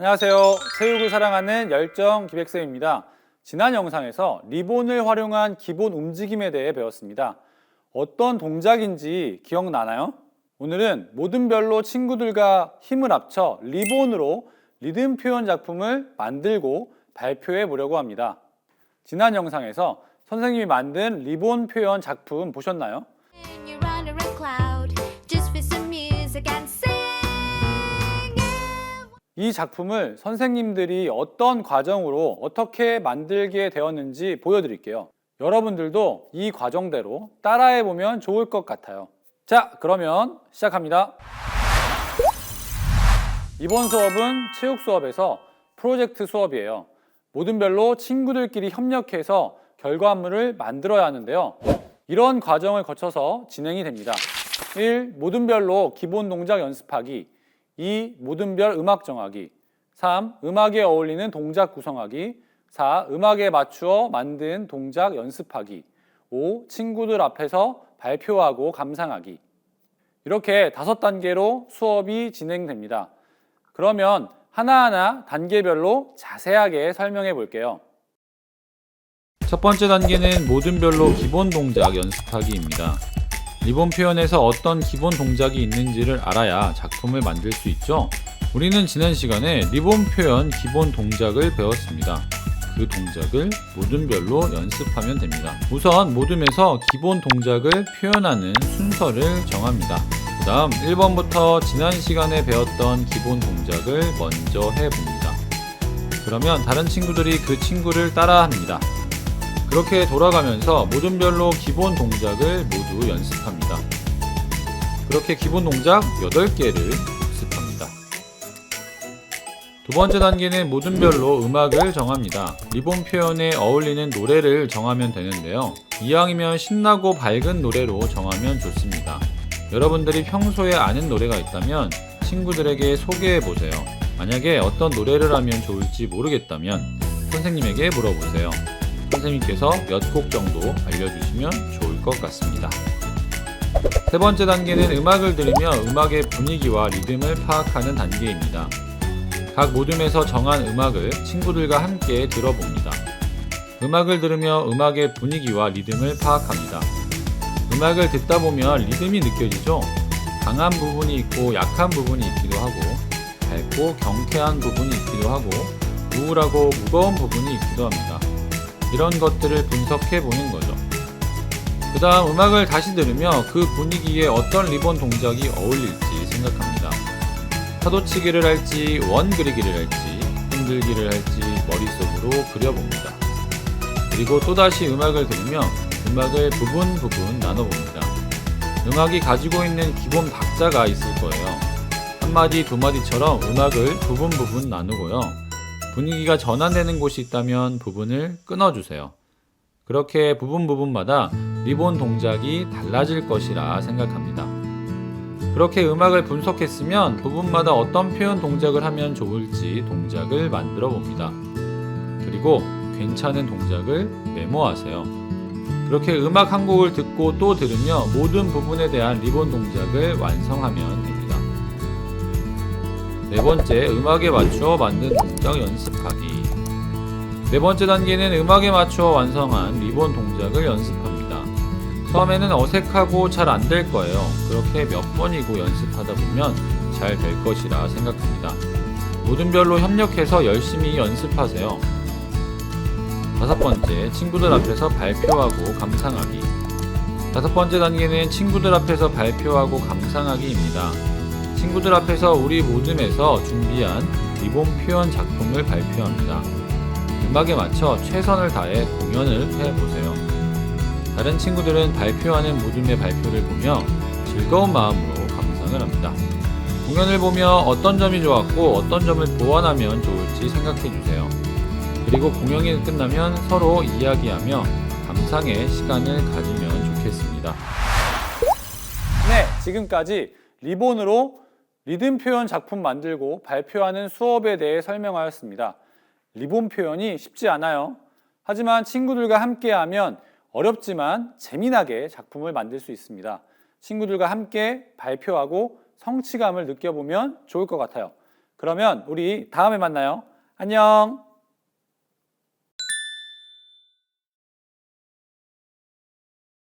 안녕하세요. 체육을 사랑하는 열정 기백쌤입니다. 지난 영상에서 리본을 활용한 기본 움직임에 대해 배웠습니다. 어떤 동작인지 기억나나요? 오늘은 모든 별로 친구들과 힘을 합쳐 리본으로 리듬 표현 작품을 만들고 발표해 보려고 합니다. 지난 영상에서 선생님이 만든 리본 표현 작품 보셨나요? 이 작품을 선생님들이 어떤 과정으로 어떻게 만들게 되었는지 보여드릴게요. 여러분들도 이 과정대로 따라해 보면 좋을 것 같아요. 자, 그러면 시작합니다. 이번 수업은 체육 수업에서 프로젝트 수업이에요. 모든 별로 친구들끼리 협력해서 결과물을 만들어야 하는데요. 이런 과정을 거쳐서 진행이 됩니다. 1. 모든 별로 기본 동작 연습하기. 2. 모든 별 음악 정하기. 3. 음악에 어울리는 동작 구성하기. 4. 음악에 맞추어 만든 동작 연습하기. 5. 친구들 앞에서 발표하고 감상하기. 이렇게 다섯 단계로 수업이 진행됩니다. 그러면 하나하나 단계별로 자세하게 설명해 볼게요. 첫 번째 단계는 모든 별로 기본 동작 연습하기입니다. 리본 표현에서 어떤 기본 동작이 있는지를 알아야 작품을 만들 수 있죠. 우리는 지난 시간에 리본 표현 기본 동작을 배웠습니다. 그 동작을 모든별로 연습하면 됩니다. 우선 모둠에서 기본 동작을 표현하는 순서를 정합니다. 그 다음 1번부터 지난 시간에 배웠던 기본 동작을 먼저 해봅니다. 그러면 다른 친구들이 그 친구를 따라합니다. 그렇게 돌아가면서 모든 별로 기본 동작을 모두 연습합니다. 그렇게 기본 동작 8개를 연습합니다. 두 번째 단계는 모든 별로 음악을 정합니다. 리본 표현에 어울리는 노래를 정하면 되는데요. 이왕이면 신나고 밝은 노래로 정하면 좋습니다. 여러분들이 평소에 아는 노래가 있다면 친구들에게 소개해 보세요. 만약에 어떤 노래를 하면 좋을지 모르겠다면 선생님에게 물어보세요. 선생님께서 몇 곡 정도 알려주시면 좋을 것 같습니다. 세 번째 단계는 음악을 들으며 음악의 분위기와 리듬을 파악하는 단계입니다. 각 모둠에서 정한 음악을 친구들과 함께 들어봅니다. 음악을 들으며 음악의 분위기와 리듬을 파악합니다. 음악을 듣다 보면 리듬이 느껴지죠? 강한 부분이 있고 약한 부분이 있기도 하고, 밝고 경쾌한 부분이 있기도 하고, 우울하고 무거운 부분이 있기도 합니다. 이런 것들을 분석해 보는 거죠. 그 다음 음악을 다시 들으며 그 분위기에 어떤 리본 동작이 어울릴지 생각합니다. 파도치기를 할지 원 그리기를 할지 흔들기를 할지 머릿속으로 그려봅니다. 그리고 또다시 음악을 들으며 음악을 부분 부분 나눠봅니다. 음악이 가지고 있는 기본 박자가 있을 거예요. 한마디 두 마디처럼 음악을 부분 부분 나누고요. 분위기가 전환되는 곳이 있다면 부분을 끊어주세요. 그렇게 부분 부분마다 리본 동작이 달라질 것이라 생각합니다. 그렇게 음악을 분석했으면 부분마다 어떤 표현 동작을 하면 좋을지 동작을 만들어 봅니다. 그리고 괜찮은 동작을 메모하세요. 그렇게 음악 한 곡을 듣고 또 들으며 모든 부분에 대한 리본 동작을 완성하면 됩니다. 네 번째, 음악에 맞추어 만든 동작 연습하기. 네 번째 단계는 음악에 맞추어 완성한 리본 동작을 연습합니다. 처음에는 어색하고 잘 안 될 거예요. 그렇게 몇 번이고 연습하다 보면 잘 될 것이라 생각합니다. 모든 별로 협력해서 열심히 연습하세요. 다섯 번째, 친구들 앞에서 발표하고 감상하기. 다섯 번째 단계는 친구들 앞에서 발표하고 감상하기입니다. 친구들 앞에서 우리 모둠에서 준비한 리본 표현 작품을 발표합니다. 음악에 맞춰 최선을 다해 공연을 해보세요. 다른 친구들은 발표하는 모둠의 발표를 보며 즐거운 마음으로 감상을 합니다. 공연을 보며 어떤 점이 좋았고 어떤 점을 보완하면 좋을지 생각해 주세요. 그리고 공연이 끝나면 서로 이야기하며 감상의 시간을 가지면 좋겠습니다. 네, 지금까지 리본으로 리듬 표현 작품 만들고 발표하는 수업에 대해 설명하였습니다. 리본 표현이 쉽지 않아요. 하지만 친구들과 함께 하면 어렵지만 재미나게 작품을 만들 수 있습니다. 친구들과 함께 발표하고 성취감을 느껴보면 좋을 것 같아요. 그러면 우리 다음에 만나요. 안녕.